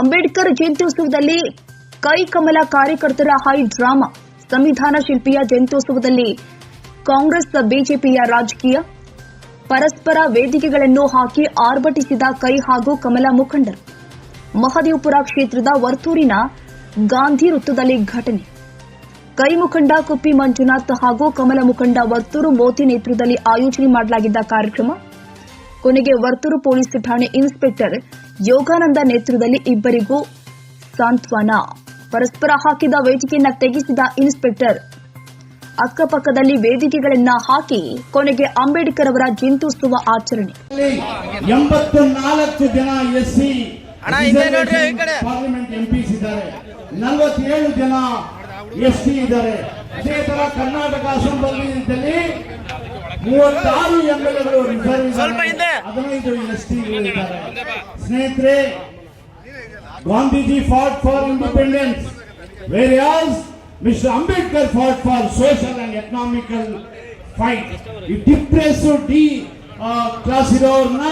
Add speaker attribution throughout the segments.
Speaker 1: ಅಂಬೇಡ್ಕರ್ ಜಯಂತ್ಯೋತ್ಸವದಲ್ಲಿ ಕೈಕಮಲ ಕಾರ್ಯಕರ್ತರ high drama. ಸಂವಿಧಾನ ಶಿಲ್ಪಿಯ ಜಯಂತ್ಯೋತ್ಸವದಲ್ಲಿ ಕಾಂಗ್ರೆಸ್ ಬಿಜೆಪಿಯ ರಾಜಕೀಯ. ಪರಸ್ಪರ ವೇದಿಕೆಗಳನ್ನು ಹಾಕಿ ಆರ್ಭಟಿಸಿದ ಕೈ ಹಾಗೂ ಕಮಲ ಮುಖಂಡರು. ಮಹದೇವಪುರ ಕ್ಷೇತ್ರದ ವರ್ತೂರಿನ ಗಾಂಧಿ ವೃತ್ತದಲ್ಲಿ ಘಟನೆ. ಕೈ ಮುಖಂಡ ಕುಪ್ಪಿ ಮಂಜುನಾಥ್ ಹಾಗೂ ಕಮಲ ಮುಖಂಡ ವರ್ತೂರು ಮೋತಿ ನೇತೃತ್ವದಲ್ಲಿ ಆಯೋಜನೆ ಮಾಡಲಾಗಿದ್ದ ಕಾರ್ಯಕ್ರಮ. ಕೊನೆಗೆ ವರ್ತೂರು ಪೊಲೀಸ್ ಠಾಣೆ ಇನ್ಸ್ಪೆಕ್ಟರ್ ಯೋಗಾನಂದ ನೇತೃತ್ವದಲ್ಲಿ ಇಬ್ಬರಿಗೂ ಸಾಂತ್ವನ. ಪರಸ್ಪರ ಹಾಕಿದ ವೇದಿಕೆಯನ್ನ ತೆಗೆಸಿದ ಇನ್ಸ್ಪೆಕ್ಟರ್. ಅಕ್ಕಪಕ್ಕದಲ್ಲಿ ವೇದಿಕೆಗಳನ್ನ ಹಾಕಿ ಕೊನೆಗೆ ಅಂಬೇಡ್ಕರ್ ಅವರ ಜಯಂತ್ಯುತ್ಸವ ಆಚರಣೆ.
Speaker 2: ಎಂಬತ್ತು ನಾಲ್ಕು ಜನ
Speaker 3: ಎಸ್ಸಿ.
Speaker 2: ಪಾರ್ಲಿಮೆಂಟ್ ಎಂಪಿಸ್ ಇದ್ದಾರೆ. ನಲವತ್ತೇಳು ಜನ ಎಸ್ಸಿ ಇದ್ದಾರೆ. ಅದೇ ತರ ಕರ್ನಾಟಕ ಅಸೆಂಬ್ಲಿಯಲ್ಲಿ ಮೂವತ್ತಾರು ಎಂ ಎಲ್ ಎಗಳು ರಿಸರ್ವ್. ಹದಿನೈದು ಎಸ್ ಇದ್ದಾರೆ ಸ್ನೇಹಿತರೆ Gandhiji fought for independence whereas mister Ambedkar fought for social and economical fight ಈ ಡಿಪ್ರೆಸ್ ಡಿ ಕ್ಲಾಸ್ ಇರೋರ್ನ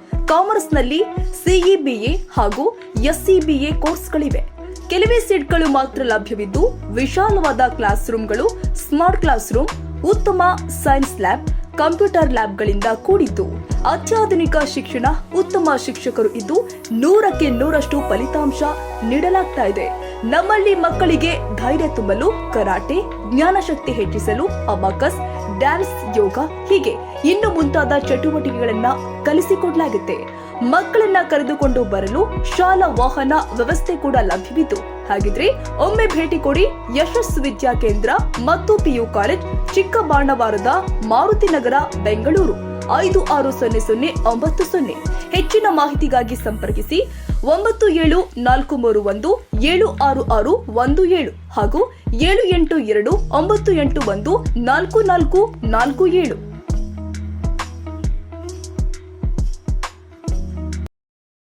Speaker 1: ಕಾಮರ್ಸ್ನಲ್ಲಿ ಸಿಇಬಿಎ ಹಾಗೂ ಎಸ್ಸಿಬಿಎ ಕೋರ್ಸ್ಗಳಿವೆ. ಕೆಲವೇ ಸೀಟ್ಗಳು ಮಾತ್ರ ಲಭ್ಯವಿದ್ದು, ವಿಶಾಲವಾದ ಕ್ಲಾಸ್ ರೂಮ್ಗಳು ಸ್ಮಾರ್ಟ್ ಕ್ಲಾಸ್ ರೂಮ್ ಉತ್ತಮ ಸೈನ್ಸ್ ಲ್ಯಾಬ್, ಕಂಪ್ಯೂಟರ್ ಲ್ಯಾಬ್ಗಳಿಂದ ಕೂಡಿದ್ದು. ಅತ್ಯಾಧುನಿಕ ಶಿಕ್ಷಣ ಉತ್ತಮ ಶಿಕ್ಷಕರು ಇದ್ದು, ನೂರಕ್ಕೆ ನೂರಷ್ಟು ಫಲಿತಾಂಶ ನೀಡಲಾಗ್ತಾ ಇದೆ. ನಮ್ಮಲ್ಲಿ ಮಕ್ಕಳಿಗೆ ಧೈರ್ಯ ತುಂಬಲು, ಕರಾಟೆ, ಜ್ಞಾನಶಕ್ತಿ ಹೆಚ್ಚಿಸಲು ಅಬಾಕಸ್ ಡ್ಯಾನ್ಸ್, ಯೋಗ ಹೀಗೆ ಇನ್ನು ಮುಂತಾದ ಚಟುವಟಿಕೆಗಳನ್ನ ಕಲಿಸಿಕೊಡಲಾಗುತ್ತೆ. ಮಕ್ಕಳನ್ನ ಕರೆದುಕೊಂಡು ಬರಲು ಶಾಲಾ ವಾಹನ ವ್ಯವಸ್ಥೆ ಕೂಡ ಲಭ್ಯವಿದ್ದು, ಹಾಗಿದ್ರೆ ಒಮ್ಮೆ ಭೇಟಿ ಕೊಡಿ ಯಶಸ್ ವಿದ್ಯಾ ಕೇಂದ್ರ ಮತ್ತು ಪಿಯು ಕಾಲೇಜ್ ಚಿಕ್ಕಬಾಣವಾರದ ಮಾರುತಿ ನಗರ, ಬೆಂಗಳೂರು. ಐದು ಆರು ಸೊನ್ನೆ ಸೊನ್ನೆ ಒಂಬತ್ತು ಸೊನ್ನೆ. ಹೆಚ್ಚಿನ ಮಾಹಿತಿಗಾಗಿ ಸಂಪರ್ಕಿಸಿ ಒಂಬತ್ತು ಏಳು ನಾಲ್ಕು ಮೂರು ಒಂದು ಏಳು ಆರು ಆರು ಒಂದು ಏಳು ಹಾಗೂ ಏಳು ಎಂಟು ಎರಡು ಒಂಬತ್ತು ಎಂಟು ಒಂದು ನಾಲ್ಕು ನಾಲ್ಕು ನಾಲ್ಕು ಏಳು.